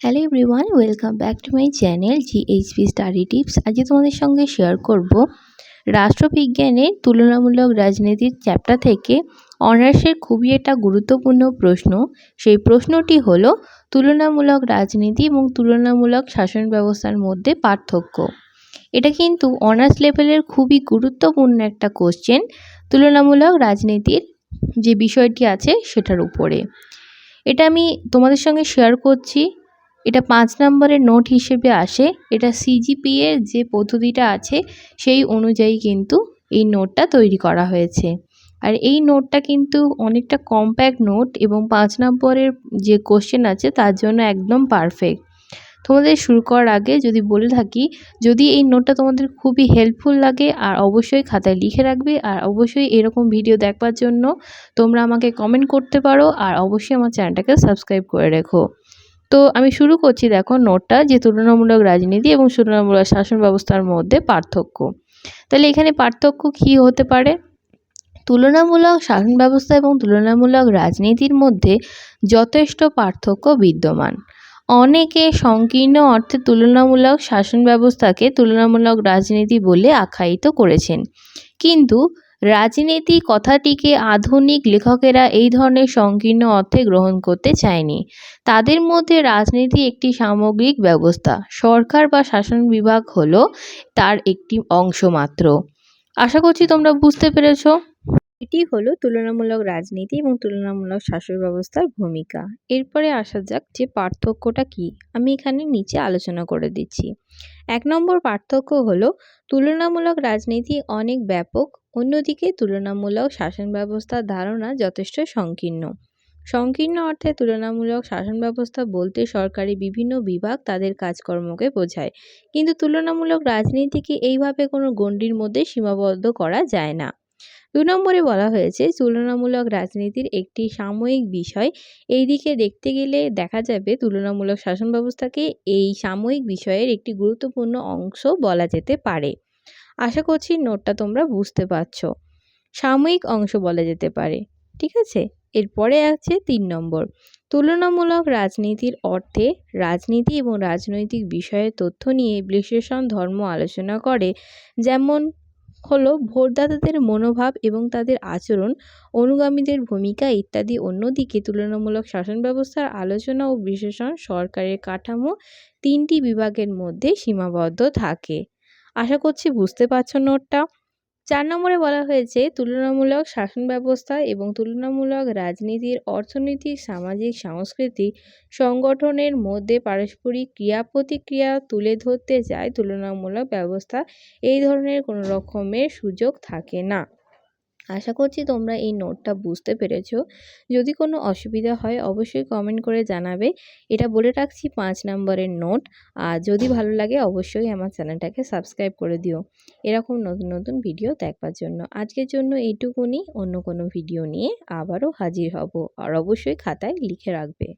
Hello everyone welcome back to my channel GHP study tips আজকে তোমাদের সঙ্গে share করব রাষ্ট্রবিজ্ঞানের তুলনামূলক রাজনীতির চ্যাপ্টার থেকে অনার্সের খুবই একটা গুরুত্বপূর্ণ প্রশ্ন। সেই প্রশ্নটি হল, তুলনামূলক রাজনীতি এবং তুলনামূলক শাসন ব্যবস্থার মধ্যে পার্থক্য। এটা কিন্তু অনার্স লেভেলের খুবই গুরুত্বপূর্ণ একটা কোশ্চেন তুলনামূলক রাজনীতির যে বিষয়টি আছে সেটার উপরে। এটা আমি তোমাদের সঙ্গে শেয়ার করছি। এটা পাঁচ নম্বরের নোট হিসেবে আসে। এটা সিজিপিএর যে পদ্ধতিটা আছে, সেই অনুযায়ী কিন্তু এই নোটটা তৈরি করা হয়েছে। আর এই নোটটা কিন্তু অনেকটা কম্প্যাক্ট নোট এবং পাঁচ নম্বরের যে কোশ্চেন আছে, তার জন্য একদম পারফেক্ট। তোমাদের শুরু করার আগে যদি বলে থাকি, যদি এই নোটটা তোমাদের খুবই হেল্পফুল লাগে, আর অবশ্যই খাতায় লিখে রাখবে, আর অবশ্যই এরকম ভিডিও দেখবার জন্য তোমরা আমাকে কমেন্ট করতে পারো, আর অবশ্যই আমার চ্যানেলটাকে সাবস্ক্রাইব করে রেখো। তো আমি শুরু করছি দেখো নোটটা যে তুলনামূলক রাজনীতি এবং তুলনামূলক শাসন ব্যবস্থার মধ্যে পার্থক্য। তাহলে এখানে পার্থক্য কী হতে পারে? তুলনামূলক শাসন ব্যবস্থা এবং তুলনামূলক রাজনীতির মধ্যে যথেষ্ট পার্থক্য বিদ্যমান। অনেকে সংকীর্ণ অর্থে তুলনামূলক শাসন ব্যবস্থাকে তুলনামূলক রাজনীতি বলে আখ্যায়িত করেছেন। কিন্তু রাজনীতি কথাটিকে আধুনিক লেখকেরা এই ধরনের সংকীর্ণ অর্থে গ্রহণ করতে চায়নি। তাদের মধ্যে রাজনীতি একটি সামগ্রিক ব্যবস্থা। সরকার বা শাসন বিভাগ হল তার একটি অংশ মাত্র। আশা করছি তোমরা বুঝতে পেরেছ। এটি হলো তুলনামূলক রাজনীতি এবং তুলনামূলক শাসন ব্যবস্থার ভূমিকা। এরপরে আসা যাক যে পার্থক্যটা কি। আমি এখানে নিচে আলোচনা করে দিচ্ছি। এক নম্বর পার্থক্য হলো তুলনামূলক রাজনীতি অনেক ব্যাপক অন্যদিকে তুলনামূলক শাসন ব্যবস্থার ধারণা যথেষ্ট সংকীর্ণ। সংকীর্ণ অর্থে তুলনামূলক শাসন ব্যবস্থা বলতে সরকারি বিভিন্ন বিভাগ তাদের কাজকর্মকে বোঝায়। কিন্তু তুলনামূলক রাজনীতিকে এইভাবে কোনো গণ্ডির মধ্যে সীমাবদ্ধ করা যায় না। দু নম্বরে বলা হয়েছে, তুলনামূলক রাজনীতির একটি সাময়িক বিষয়। এই দিকে দেখতে গেলে দেখা যাবে তুলনামূলক শাসন ব্যবস্থাকে এই সাময়িক বিষয়ের একটি গুরুত্বপূর্ণ অংশ বলা যেতে পারে। আশা করছি নোটটা তোমরা বুঝতে পারছ। সাময়িক অংশ বলা যেতে পারে, ঠিক আছে? এরপরে আছে তিন নম্বর। তুলনামূলক রাজনীতির অর্থে রাজনীতি এবং রাজনৈতিক বিষয়ের তথ্য নিয়ে বিশ্লেষণ, ধর্ম আলোচনা করে, যেমন হলো ভোটদাতাদের মনোভাব এবং তাদের আচরণ, অনুগামীদের ভূমিকা ইত্যাদি। অন্যদিকে তুলনামূলক শাসন ব্যবস্থার আলোচনা ও বিশ্লেষণ, সরকারের কাঠামো তিনটি বিভাগের মধ্যে সীমাবদ্ধ থাকে। আশা করছি বুঝতে পারছ নোটটা। চার নম্বরে বলা হয়েছে, তুলনামূলক শাসন ব্যবস্থা এবং তুলনামূলক রাজনীতির অর্থনৈতিক, সামাজিক, সাংস্কৃতিক সংগঠনের মধ্যে পারস্পরিক ক্রিয়া প্রতিক্রিয়া তুলে ধরতে যায় তুলনামূলক ব্যবস্থা, এই ধরনের কোনো রকমের সুযোগ থাকে না। আশা করছি তোমরা এই নোটটা বুঝতে পেরেছ। যদি কোনো অসুবিধা হয়, অবশ্যই কমেন্ট করে জানাবে। এটা বলে রাখছি পাঁচ নম্বরের নোট। আর যদি ভালো লাগে, অবশ্যই আমার চ্যানেলটাকে সাবস্ক্রাইব করে দিও। এরকম নতুন নতুন ভিডিও দেখবার জন্য। আজকের জন্য এইটুকুনি। অন্য কোনো ভিডিও নিয়ে আবারও হাজির হব। আর অবশ্যই খাতায় লিখে রাখবে।